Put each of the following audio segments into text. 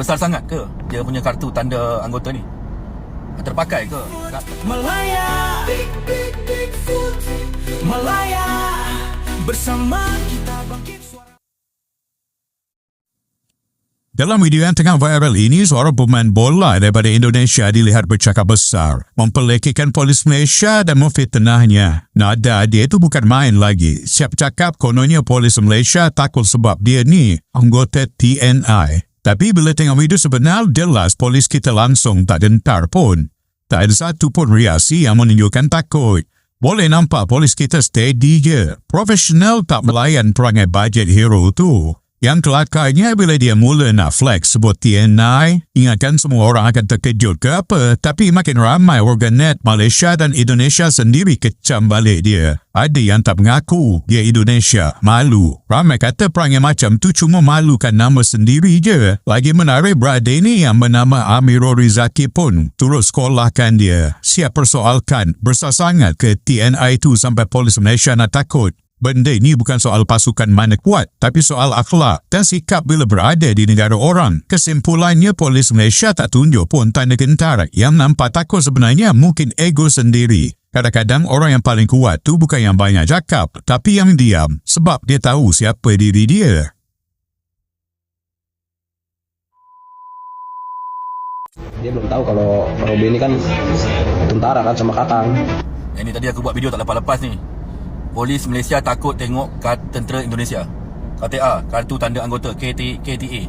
Besar sangat ke dia punya kartu tanda anggota ni? Terpakai ke? Malaya Malaya Bersama kita bangkit suara Dalam video yang tengah viral ini, seorang pemain bola daripada Indonesia dilihat bercakap besar, mempelekikan polis Malaysia dan memfitnahnya. Nada dia itu bukan main lagi. Siap cakap kononnya polis Malaysia takut sebab dia ni anggota TNI. Tapi bila tengok video sebenar, jelas polis kita langsung tak dentar pun. Tak ada satu pun reaksi yang menunjukkan takut. Boleh nampak polis kita steady je. Profesional tak melayan perangai budget hero tu. Yang kelakarnya bila dia mula nak flex sebut TNI, ingatkan semua orang akan terkejut ke apa, tapi makin ramai organet Malaysia dan Indonesia sendiri kecam balik dia. Ada yang tak mengaku dia Indonesia, malu. Ramai kata perangai macam tu cuma malukan nama sendiri je. Lagi menarik berada ini yang bernama Amirul Rizaki pun turut sekolahkan dia. Siap persoalkan besar sangat ke TNI tu sampai polis Malaysia nak takut. Benda ini bukan soal pasukan mana kuat, tapi soal akhlak dan sikap bila berada di negara orang. Kesimpulannya, polis Malaysia tak tunjuk pun tanda gentar. Yang nampak takut sebenarnya mungkin ego sendiri. Kadang-kadang orang yang paling kuat tu bukan yang banyak cakap, tapi yang diam sebab dia tahu siapa diri dia. dia belum tahu kalau Robby ini kan tentara kan sama Kakang. Yang ni tadi aku buat video tak lepas-lepas ni. Polis Malaysia takut tengok kad tentera Indonesia. KTA, kartu tanda anggota KT, KTA.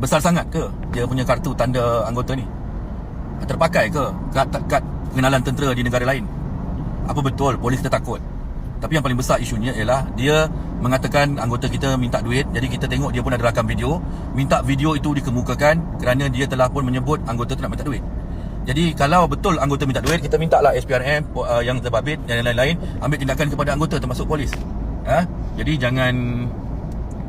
Besar sangat ke dia punya kartu tanda anggota ni? Terpakai ke kad, kad pengenalan tentera di negara lain? Apa betul polis kita takut? Tapi yang paling besar isunya ialah dia mengatakan anggota kita minta duit jadi kita tengok dia pun ada rakam video minta video itu dikemukakan kerana dia telah pun menyebut anggota tu nak minta duit jadi kalau betul anggota minta duit kita minta lah SPRM uh, yang terbabit dan lain-lain ambil tindakan kepada anggota termasuk polis. Ha? jadi jangan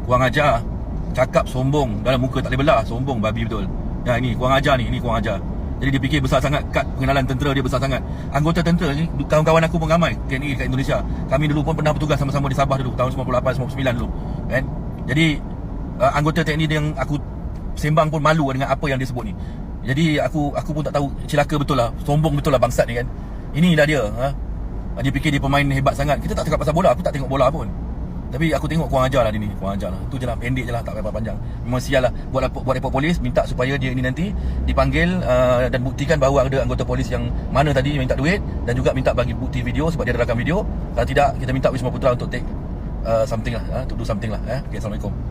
kurang ajar cakap sombong dalam muka tak boleh belah sombong babi betul. Ya ini kurang ajar ni ini kurang ajar. Jadi dia fikir besar sangat kad pengenalan tentera dia besar sangat. Anggota tentera ni kawan-kawan aku pun ramai TNI dekat Indonesia. Kami dulu pun pernah bertugas sama-sama di Sabah dulu tahun 98 99 dulu kan? Jadi uh, anggota TNI dia yang aku sembang pun malu dengan apa yang dia sebut ni jadi aku aku pun tak tahu celaka betul lah sombong betul lah bangsat ni kan. Inilah dia ha? dia fikir dia pemain hebat sangat. Kita tak cakap pasal bola aku tak tengok bola pun. Tapi aku tengok kurang ajar lah dia ni Kurang ajar lah. Tu je lah pendek je lah Tak payah panjang. Memang sial lah Buat, buat report polis Minta supaya dia ni nanti Dipanggil uh, Dan buktikan bahawa ada anggota polis yang Mana tadi minta duit Dan juga minta bagi bukti video Sebab dia ada rakam video. Kalau tidak Kita minta Wisma Putra untuk take uh, Something lah uh, To do something lah eh? okay, Assalamualaikum